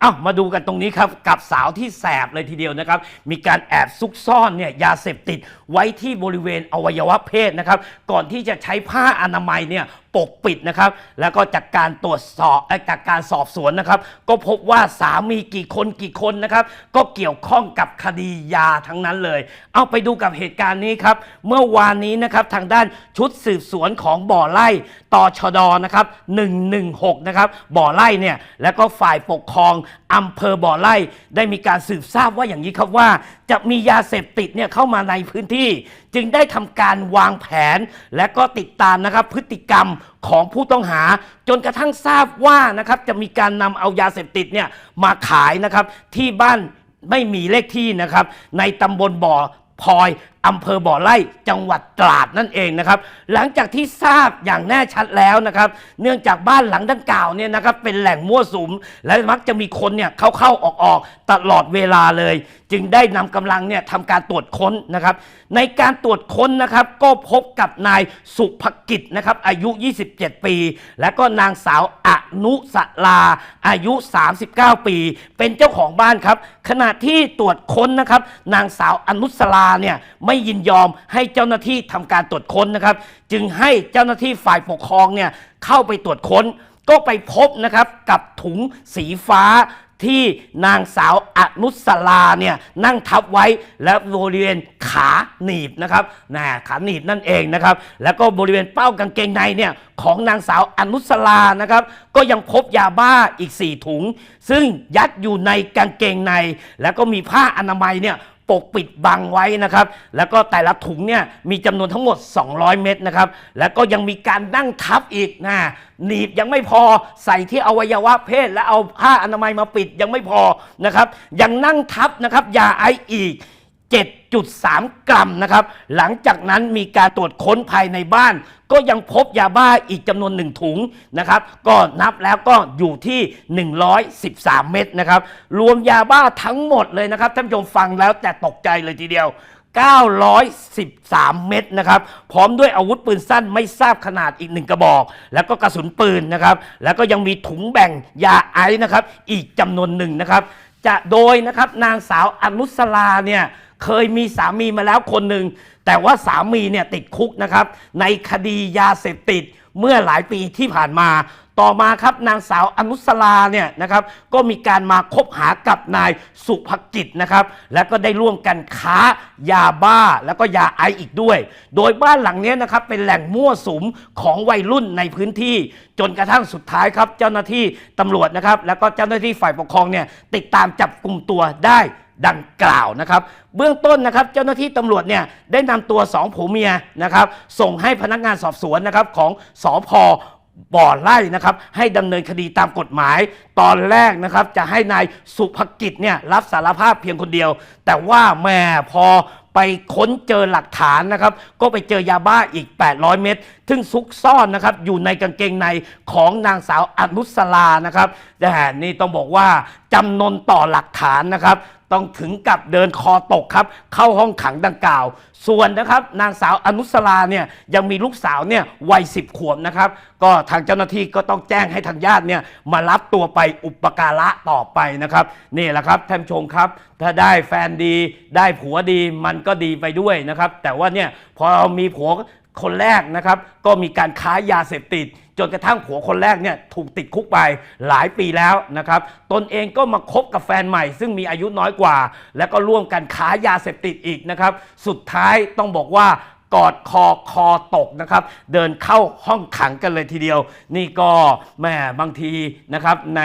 เอ้ามาดูกันตรงนี้ครับกับสาวที่แสบเลยทีเดียวนะครับ มีการแอบซุกซ่อนเนี่ยยาเสพติดไว้ที่บริเวณอวัยวะเพศนะครับ ก่อนที่จะใช้ผ้าอนามัยเนี่ยปกปิดนะครับ แล้วก็จากการตรวจสอบจากการสอบสวนนะครับ ก็พบว่าสามีกี่คนกี่คนนะครับ ก็เกี่ยวข้องกับคดียาทั้งนั้นเลย เอาไปดูกับเหตุการณ์นี้ครับ เมื่อวานนี้นะครับทางด้านชุดสืบสวนของบ่อไร่ตชดนะครับ 116 นะครับ บ่อไร่เนี่ยแล้วก็ฝ่ายปกครองอำเภอบ่อไร่ได้มีการสืบทราบว่าอย่างนี้ครับว่า จะมียาเสพติดเนี่ยเข้ามาในพื้นที่ จึงได้ทำการวางแผนและก็ติดตามนะครับพฤติกรรมของผู้ต้องหา จนกระทั่งทราบว่านะครับจะมีการนำเอายาเสพติดเนี่ยมาขายนะครับที่บ้านไม่มีเลขที่นะครับในตำบลบ่อ พลอยอำเภอบ่อไร่จังหวัดตราดนั่นเองนะครับหลังจากที่ทราบอย่างแน่ชัดแล้วนะครับเนื่องจากบ้านหลังดังกล่าวเนี่ยนะครับเป็นแหล่งมั่วสุม และมักจะมีคนเนี่ยเข้าเข้าออกออกตลอดเวลาเลย จึงได้นำกำลังเนี่ยทำการตรวจค้นนะครับในการตรวจค้นนะครับก็พบกับนายสุภกิจนะครับอายุ 27 ปี และก็นางสาวอ นุสลาอายุ 39 ปี เป็นเจ้าของบ้านครับ ขณะที่ตรวจค้นนะครับ นางสาวอนุสลาเนี่ยไม่ยินยอมให้เจ้าหน้าที่ทำการตรวจค้นนะครับ จึงให้เจ้าหน้าที่ฝ่ายปกครองเนี่ยเข้าไปตรวจค้นก็ไปพบนะครับกับถุงสีฟ้า ที่นางสาวอนุสลาเนี่ยนั่งทับไว้และบริเวณขาหนีบนะครับนะขาหนีบนั่นเองนะครับ แล้วก็บริเวณเป้ากางเกงในเนี่ยของนางสาวอนุสลานะครับ ก็ยังพบยาบ้าอีก 4 ถุง ซึ่งยัดอยู่ในกางเกงใน แล้วก็มีผ้าอนามัยเนี่ย ปกปิดบังไว้นะครับ แล้วก็แต่ละถุงเนี่ยมีจำนวนทั้งหมด 200 เม็ดนะครับ แล้วก็ยังมีการนั่งทับอีกนะหนีบยังไม่พอใส่ที่อวัยวะเพศ และเอาผ้าอนามัยมาปิดยังไม่พอนะครับ ยังนั่งทับนะครับยาไออีก 7.3 กรัมนะครับ หลังจากนั้นมีการตรวจค้นภายในบ้าน ก็ยังพบยาบ้าอีกจำนวนหนึ่งถุงนะครับ ก็นับแล้วก็อยู่ที่ 113 เม็ดนะครับ รวมยาบ้าทั้งหมดเลยนะครับ ท่านผู้ชมฟังแล้วแต่ตกใจเลยทีเดียว 913 เม็ดนะครับ พร้อมด้วยอาวุธปืนสั้นไม่ทราบขนาดอีกหนึ่งกระบอก แล้วก็กระสุนปืนนะครับ แล้วก็ยังมีถุงแบ่งยาไอซ์นะครับ อีกจำนวนหนึ่งนะครับ จะโดยนะครับนางสาวอนุสลาเนี่ย เคยมีสามีมาแล้วคนหนึ่งแต่ว่าสามีเนี่ยติดคุกนะครับในคดียาเสพติด เมื่อหลายปีที่ผ่านมา ต่อมาครับนางสาวอนุสลาเนี่ยนะครับก็มีการมาคบหากับนายสุภกิจนะครับ แล้วก็ได้ร่วมกันค้ายาบ้าแล้วก็ยาไอซ์อีกด้วย โดยบ้านหลังนี้นะครับเป็นแหล่งมั่วสุมของวัยรุ่นในพื้นที่ จนกระทั่งสุดท้ายครับเจ้าหน้าที่ตำรวจนะครับ แล้วก็เจ้าหน้าที่ฝ่ายปกครองเนี่ยติดตามจับกลุ่มตัวได้ดังกล่าวนะครับ เบื้องต้นนะครับเจ้าหน้าที่ตำรวจเนี่ยได้นำตัวสองผัวเมียนะครับส่งให้พนักงานสอบสวนนะครับของสพบ่อไล่นะครับให้ดำเนินคดีตามกฎหมาย ตอนแรกนะครับจะให้นายสุภกิจเนี่ยรับสารภาพเพียงคนเดียว แต่ว่าแม่พอไปค้นเจอหลักฐานนะครับ ก็ไปเจอยาบ้าอีก 800 เม็ดซึ่งซุกซ่อนนะครับอยู่ในกางเกงในของนางสาวอนุสลานะครับแต่นี่ต้องบอกว่าจำนนต่อหลักฐานนะครับ ต้องถึงกับเดินคอตกครับ เข้าห้องขังดังกล่าว ส่วนนะครับนางสาวอนุสลาเนี่ยยังมีลูกสาวเนี่ยวัยสิบขวบนะครับ ก็ทางเจ้าหน้าที่ก็ต้องแจ้งให้ทางญาติเนี่ยมารับตัวไปอุปการะต่อไปนะครับนี่แหละครับท่านชมครับ ถ้าได้แฟนดีได้ผัวดีมันก็ดีไปด้วยนะครับ แต่ว่าเนี่ยพอมีผัวคนแรกนะครับ ก็มีการค้ายาเสพติด จนกระทั่งผัวคนแรกเนี่ยถูกติดคุกไปหลายปีแล้วนะครับ ตนเองก็มาคบกับแฟนใหม่ ซึ่งมีอายุน้อยกว่า แล้วก็ร่วมกันค้ายาเสพติดอีกนะครับ สุดท้ายต้องบอกว่ากอดคอคอตกนะครับ เดินเข้าห้องขังกันเลยทีเดียว นี่ก็แหม่บางทีนะครับใน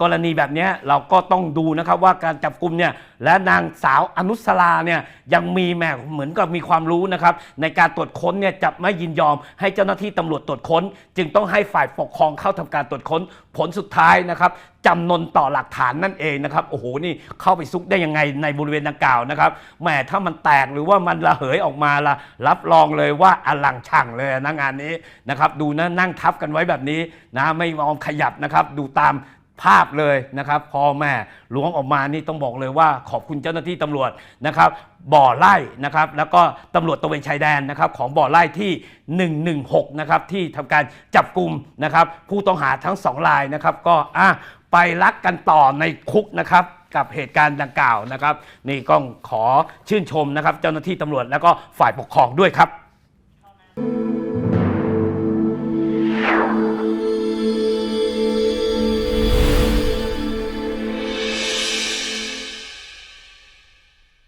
กรณีแบบนี้เราก็ต้องดูนะครับว่าการจับกลุ่มเนี่ยและนางสาวอนุสลาเนี่ยยังมีแหม่เหมือนกับมีความรู้นะครับในการตรวจค้นเนี่ยจะไม่ยินยอม ให้เจ้าหน้าที่ตำรวจตรวจค้น จึงต้องให้ฝ่ายปกครองเข้าทำการตรวจค้น ผลสุดท้ายนะครับจำนนต่อหลักฐานนั่นเองนะครับโอ้โหนี่เข้าไปซุกได้ยังไงในบริเวณดังกล่าวนะครับแหมถ้ามันแตกหรือว่ามันระเหยออกมาละรับรองเลยว่าอลังช่างเลยนะงานนี้นะครับดูนะนั่งทับกันไว้แบบนี้นะไม่ยอมขยับนะครับดูตาม ภาพเลยนะครับพอแม่ล้วงออกมานี่ต้องบอกเลยว่าขอบคุณเจ้าหน้าที่ตำรวจนะครับ บ่อไล่นะครับ แล้วก็ตำรวจตระเวนชายแดนนะครับ ของบ่อไล่ที่ 116 นะครับ ที่ทำการจับกลุ่มนะครับ ผู้ต้องหาทั้งสองรายนะครับ ก็อะไปไปรักกันต่อในคุกนะครับกับเหตุการณ์ดังกล่าวนะครับ นี่ก็ขอชื่นชมนะครับ เจ้าหน้าที่ตำรวจแล้วก็ฝ่ายปกครองด้วยครับ